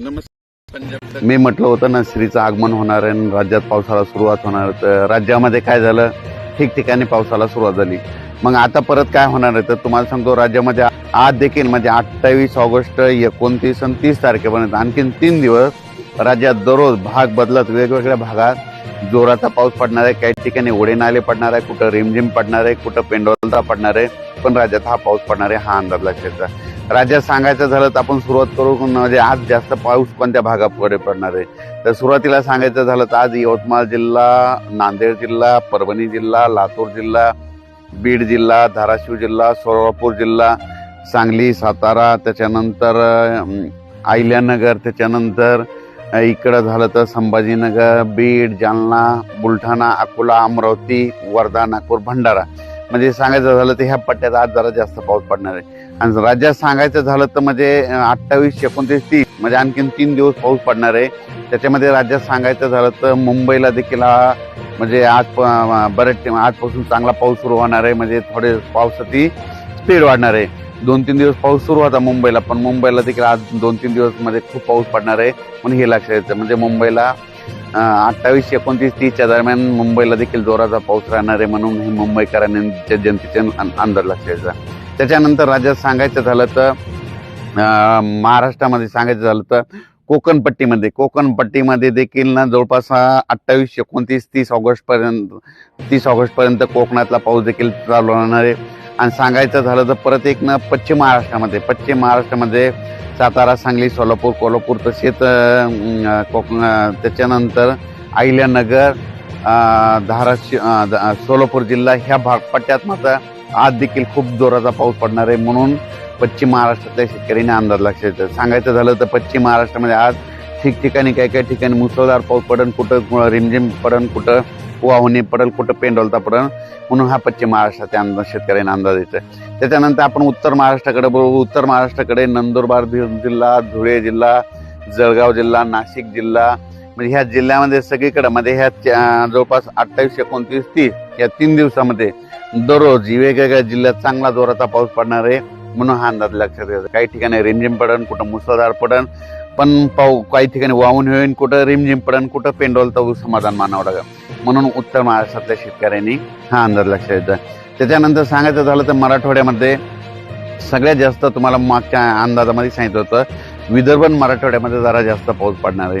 नमस्कार. मी म्हटलं होतं ना श्रीचं आगमन होणार आहे आणि राज्यात पावसाला सुरुवात होणार आहे. तर राज्यामध्ये काय झालं? ठिकठिकाणी पावसाला सुरुवात झाली. मग आता परत काय होणार आहे? तर तुम्हाला सांगतो राज्यामध्ये आज देखील म्हणजे अठ्ठावीस ऑगस्ट एकोणतीस आणि तीस तारखेपर्यंत आणखीन तीन दिवस राज्यात दररोज भाग बदलत वेगवेगळ्या भागात जोराचा पाऊस पडणार आहे. काही ठिकाणी ओढे नाले पडणार आहे कुठं रिमझिम पडणार आहे कुठं पेंडोलता पडणार आहे पण राज्यात हा पाऊस पडणार आहे हा अंदाज लक्षात राज्यात सांगायचं झालं तर आपण सुरुवात करू म्हणजे आज जास्त पाऊस कोणत्या भागाकडे पडणार आहे? तर सुरुवातीला सांगायचं झालं तर आज यवतमाळ जिल्हा नांदेड जिल्हा परभणी जिल्हा लातूर जिल्हा बीड जिल्हा धाराशिव जिल्हा सोलापूर जिल्हा सांगली सातारा त्याच्यानंतर आयल्यानगर अहिल्यानगर त्याच्यानंतर इकडं झालं तर संभाजीनगर बीड जालना बुलढाणा अकोला अमरावती वर्धा नागपूर भंडारा. म्हणजे सांगायचं झालं तर ह्या पट्ट्यात आज जरा जास्त पाऊस पडणार आहे. आणि राज्यात सांगायचं झालं तर म्हणजे अठ्ठावीस एकोणतीस तीस म्हणजे आणखीन तीन दिवस पाऊस पडणार आहे. त्याच्यामध्ये राज्यात सांगायचं झालं तर मुंबईला देखील हा म्हणजे आज प- बरेच आजपासून चांगला पाऊस सुरू होणार आहे. म्हणजे थोडे पावसाची स्पीड वाढणार आहे. दोन तीन दिवस पाऊस सुरू होता मुंबईला पण मुंबईला देखील आज दोन तीन दिवसमध्ये खूप पाऊस पडणार आहे म्हणून हे लक्षात येतं. म्हणजे मुंबईला अठ्ठावीस एकोणतीस तीसच्या दरम्यान मुंबईला देखील जोराचा पाऊस राहणार आहे म्हणून हे मुंबईकरांनी जनतेचे अंदाज लक्षात यायचा त्याच्यानंतर राज्यात सांगायचं झालं तर महाराष्ट्रामध्ये सांगायचं झालं तर कोकणपट्टीमध्ये कोकणपट्टीमध्ये देखील ना जवळपास अठ्ठावीस एकोणतीस तीस ऑगस्टपर्यंत तीस ऑगस्टपर्यंत कोकणातला पाऊस देखील चालू राहणार आहे. आणि सांगायचं झालं तर परत एक ना पश्चिम महाराष्ट्रामध्ये पश्चिम महाराष्ट्रामध्ये सातारा सांगली सोलापूर कोल्हापूर तसेच कोकण त्याच्यानंतर अहिल्यानगर धाराशिव ध- सोलापूर जिल्हा ह्या भाग पट्ट्यात मात्र आज देखील खूप जोराचा पाऊस पडणार आहे म्हणून पश्चिम महाराष्ट्रातल्या शेतकऱ्यांनी अंदाज लक्षात येतं सांगायचं झालं तर पश्चिम महाराष्ट्रामध्ये आज ठिकठिकाणी काही काही ठिकाणी मुसळधार पाऊस पडन कुठं रिमझिम पडन कुठं वाहुनी पडल कुठं पेंडोलता पडन म्हणून हा पश्चिम महाराष्ट्राच्या अंदाज शेतकऱ्यांना अंदाज येतो त्याच्यानंतर आपण उत्तर महाराष्ट्राकडे बघू. उत्तर महाराष्ट्राकडे नंदुरबार जिल्हा धुळे जिल्हा जळगाव जिल्हा नाशिक जिल्हा म्हणजे ह्या जिल्ह्यामध्ये सगळीकडे मध्ये ह्या जवळपास अठ्ठावीस एकोणतीस तीस या तीन दिवसामध्ये दररोज वेगवेगळ्या जिल्ह्यात चांगला जोराचा पाऊस पडणार आहे म्हणून हा अंदाज लक्षात येतो काही ठिकाणी रिमझिम पडन कुठं मुसळधार पडन पण पाऊ काही ठिकाणी वाहून होईन कुठं रिमझिम पडन कुठं पेंडोलचा समाधान मानावं लागेल. म्हणून उत्तर महाराष्ट्रातल्या शेतकऱ्यांनी हा अंदाज लक्षात येतो त्याच्यानंतर सांगायचं झालं तर मराठवाड्यामध्ये सगळ्यात जास्त तुम्हाला मागच्या अंदाजामध्ये सांगितलं होतं विदर्भ मराठवाड्यामध्ये जरा जास्त पाऊस पडणार आहे.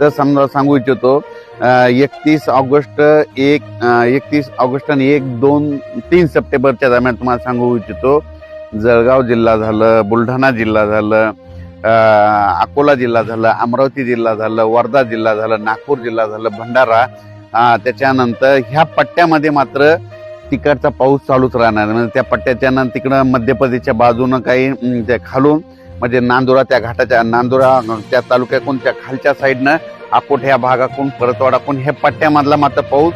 तर समजा सांगू इच्छितो एकतीस ऑगस्ट एक एकतीस ऑगस्ट आणि एक दोन तीन सप्टेंबरच्या दरम्यान तुम्हाला सांगू इच्छितो. जळगाव जिल्हा झालं बुलढाणा जिल्हा झालं अकोला जिल्हा झालं अमरावती जिल्हा झालं वर्धा जिल्हा झालं नागपूर जिल्हा झालं भंडारा त्याच्यानंतर ह्या पट्ट्यामध्ये मात्र तिकडचा पाऊस चालूच राहणार. म्हणजे त्या पट्ट्याच्या नंतर तिकडं मध्य प्रदेशच्या बाजूनं काही खालून म्हणजे नांदुरा त्या घाटाच्या नांदुरा त्या तालुक्याकडून त्या खालच्या साईडनं अकोट ह्या भागाकडून परतवाडाकडून हे पट्ट्यामधला मात्र पाऊस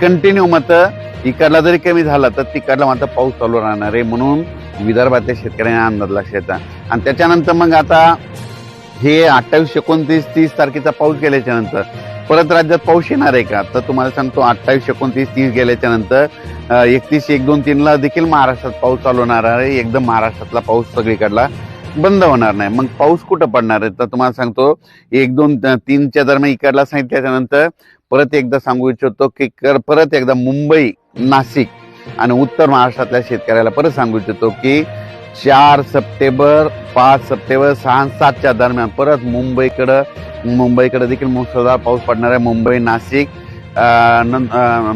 कंटिन्यू मात्र इकडला जरी कमी झाला तर तिकडला मात्र पाऊस चालू राहणार आहे म्हणून विदर्भातल्या शेतकऱ्यांना अंदाज लक्षात येतात आणि त्याच्यानंतर मग आता हे अठ्ठावीस एकोणतीस तीस तारखेचा पाऊस गेल्याच्यानंतर परत राज्यात पाऊस येणार आहे का? तर तुम्हाला सांगतो अठ्ठावीस एकोणतीस तीस गेल्याच्यानंतर एकतीस एक दोन तीनला देखील महाराष्ट्रात पाऊस चालू होणार आहे. एकदम महाराष्ट्रातला पाऊस सगळीकडला बंद होणार नाही. मग पाऊस कुठं पडणार आहे? तर तुम्हाला सांगतो एक दोन तीनच्या दरम्यान इकडला सांगितल्याच्यानंतर परत एकदा सांगू इच्छितो की कर- परत एकदा मुंबई नाशिक आणि उत्तर महाराष्ट्रातल्या शेतकऱ्याला परत सांगू इच्छितो की चार सप्टेंबर पाच सप्टेंबर सहा सातच्या दरम्यान परत मुंबईकडं मुंबईकडे देखील मुसळधार पाऊस पडणार आहे. मुंबई नाशिक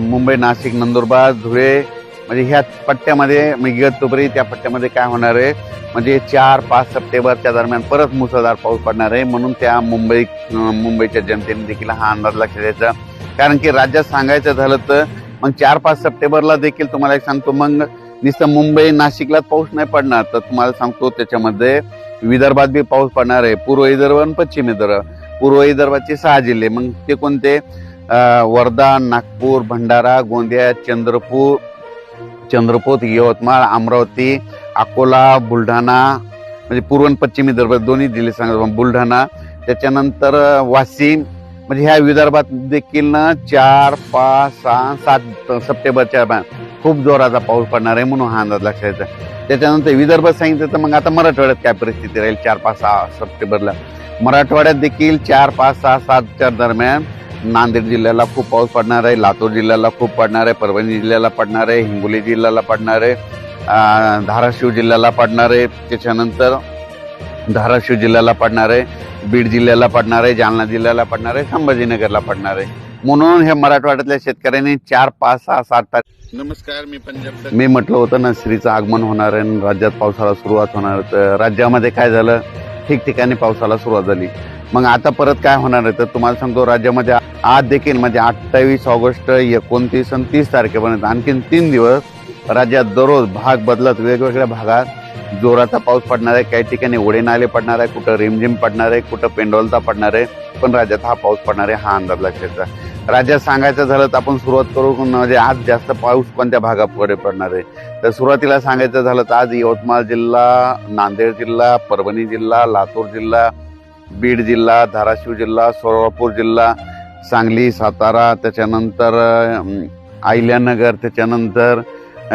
मुंबई नाशिक नंदुरबार धुळे म्हणजे ह्या पट्ट्यामध्ये मी इगतपुरी त्या पट्ट्यामध्ये काय होणार आहे? म्हणजे चार पाच सप्टेंबरच्या दरम्यान परत मुसळधार पाऊस पडणार आहे. म्हणून त्या मुंबई मुंबईच्या जनतेने देखील हा अंदाज लक्षात द्यायचा. कारण की राज्यात सांगायचं झालं तर मग चार पाच सप्टेंबरला देखील तुम्हाला एक सांगतो. मग नुसतं मुंबई नाशिकला पाऊस नाही पडणार. तर तुम्हाला सांगतो त्याच्यामध्ये विदर्भात बी पाऊस पडणार आहे. पूर्व विदर्भ आणि पश्चिम विदर्भ. पूर्व विदर्भाचे सहा जिल्हे. मग ते कोणते? वर्धा नागपूर भंडारा गोंदिया चंद्रपूर चंद्रपूर यवतमाळ अमरावती अकोला बुलढाणा म्हणजे पूर्व आणि पश्चिम विदर्भ दोन्ही जिल्हे सांगत बुलढाणा त्याच्यानंतर वाशिम म्हणजे ह्या विदर्भात देखील ना चार पाच सहा सात सप्टेंबरच्या खूप जोराचा पाऊस पडणार आहे म्हणून हा अंदाज लक्षात येतो त्याच्यानंतर विदर्भात सांगितलं तर मग आता मराठवाड्यात काय परिस्थिती राहील? चार पाच सहा सप्टेंबरला. मराठवाड्यात देखील चार पाच सहा सातच्या दरम्यान नांदेड जिल्ह्याला खूप पाऊस पडणार आहे लातूर जिल्ह्याला खूप पडणार आहे परभणी जिल्ह्याला पडणार आहे हिंगोली जिल्ह्याला पडणार आहे धाराशिव जिल्ह्याला पडणार आहे. त्याच्यानंतर धाराशिव जिल्ह्याला पडणार आहे बीड जिल्ह्याला पडणार आहे जालना जिल्ह्याला पडणार आहे संभाजीनगरला पडणार आहे. म्हणून हे मराठवाड्यातल्या शेतकऱ्यांनी चार पाच सहा सात तारीख नमस्कार मी पंजाब मी म्हटलं होतं ना श्रीचं आगमन होणार आहे राज्यात पावसाला सुरुवात होणार राज्यामध्ये काय झालं? ठिकठिकाणी पावसाला सुरुवात झाली. मग आता परत काय होणार आहे? तर तुम्हाला सांगतो राज्यामध्ये आज देखील म्हणजे अठ्ठावीस ऑगस्ट एकोणतीस आणि तीस तारखेपर्यंत आणखीन तीन दिवस राज्यात दररोज भाग बदलत वेगवेगळ्या भागात जोराचा पाऊस पडणार आहे. काही ठिकाणी ओढे नाले पडणार आहे कुठं रिमझिम पडणार आहे कुठं पेंडोलता पडणार आहे पण राज्यात हा पाऊस पडणार आहे हा अंदाज लक्षात घ्या. राज्यात सांगायचं झालं तर आपण सुरुवात करू म्हणजे आज जास्त पाऊस कोणत्या भागाकडे पडणार आहे? तर सुरुवातीला सांगायचं झालं तर आज यवतमाळ जिल्हा नांदेड जिल्हा परभणी जिल्हा लातूर जिल्हा बीड जिल्हा धाराशिव जिल्हा सोलापूर जिल्हा सांगली सातारा त्याच्यानंतर आयल्यानगर अहिल्यानगर त्याच्यानंतर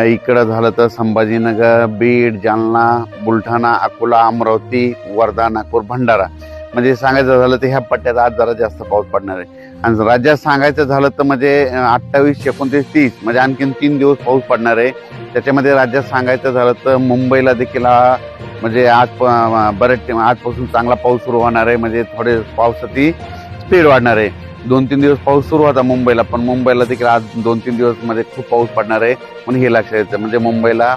इकडं झालं तर संभाजीनगर बीड जालना बुलढाणा अकोला अमरावती वर्धा नागपूर भंडारा. म्हणजे सांगायचं झालं तर ह्या पट्ट्यात आज जरा जास्त पाऊस पडणार आहे. आणि राज्यात सांगायचं झालं तर म्हणजे अठ्ठावीस एकोणतीस तीस म्हणजे आणखीन तीन दिवस पाऊस पडणार आहे. त्याच्यामध्ये राज्यात सांगायचं झालं तर मुंबईला देखील हा म्हणजे आज प- बरेच आजपासून चांगला पाऊस सुरू होणार आहे. म्हणजे थोडे पावसाची स्पीड वाढणार आहे. दोन तीन दिवस पाऊस सुरू होता मुंबईला पण मुंबईला देखील आज दोन तीन दिवसमध्ये खूप पाऊस पडणार आहे म्हणून हे लक्षात येतं. म्हणजे मुंबईला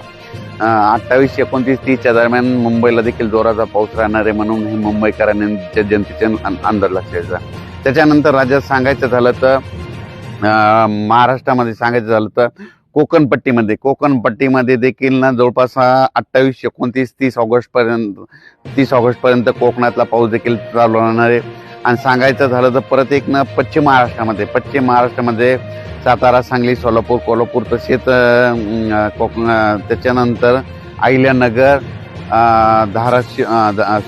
अठ्ठावीस एकोणतीस तीसच्या दरम्यान मुंबईला देखील जोराचा पाऊस राहणार आहे म्हणून हे मुंबईकरांच्या जनतेचे अंदाज लक्षात यायचा त्याच्यानंतर राज्यात सांगायचं झालं तर महाराष्ट्रामध्ये सांगायचं झालं तर कोकणपट्टीमध्ये. कोकणपट्टीमध्ये देखील ना जवळपास अठ्ठावीस एकोणतीस तीस ऑगस्टपर्यंत तीस ऑगस्टपर्यंत कोकणातला पाऊस देखील चालू राहणार आहे. आणि सांगायचं झालं तर परत एक ना पश्चिम महाराष्ट्रामध्ये पश्चिम महाराष्ट्रामध्ये सातारा सांगली सोलापूर कोल्हापूर तसेच कोकण त्याच्यानंतर अहिल्यानगर धाराशिव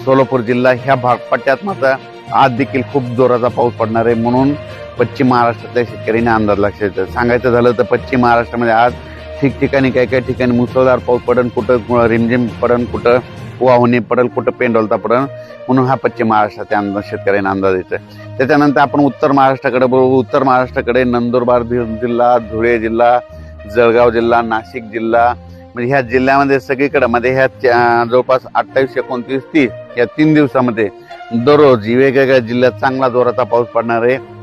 सोलापूर जिल्हा ह्या भाग पट्ट्यात मात्र आज देखील खूप जोराचा पाऊस पडणार आहे. म्हणून पश्चिम महाराष्ट्रातल्या शेतकऱ्यांनी अंदाज लक्षात येतं सांगायचं झालं तर पश्चिम महाराष्ट्रामध्ये आज ठिकठिकाणी काही काही ठिकाणी मुसळधार पाऊस पडन कुठं रिमझिम पडन कुठं वाहुनी पडल कुठं पेंडोलता पडल म्हणून हा पश्चिम महाराष्ट्राच्या अंदाज शेतकऱ्यांना अंदाज येतं त्याच्यानंतर आपण उत्तर महाराष्ट्राकडे बघू. उत्तर महाराष्ट्राकडे नंदुरबार जिल्हा धुळे जिल्हा जळगाव जिल्हा नाशिक जिल्हा म्हणजे ह्या जिल्ह्यामध्ये सगळीकडे मध्ये ह्या जवळपास अठ्ठावीस एकोणतीस तीस या तीन दिवसामध्ये दररोज वेगवेगळ्या जिल्ह्यात चांगला जोराचा पाऊस पडणार आहे.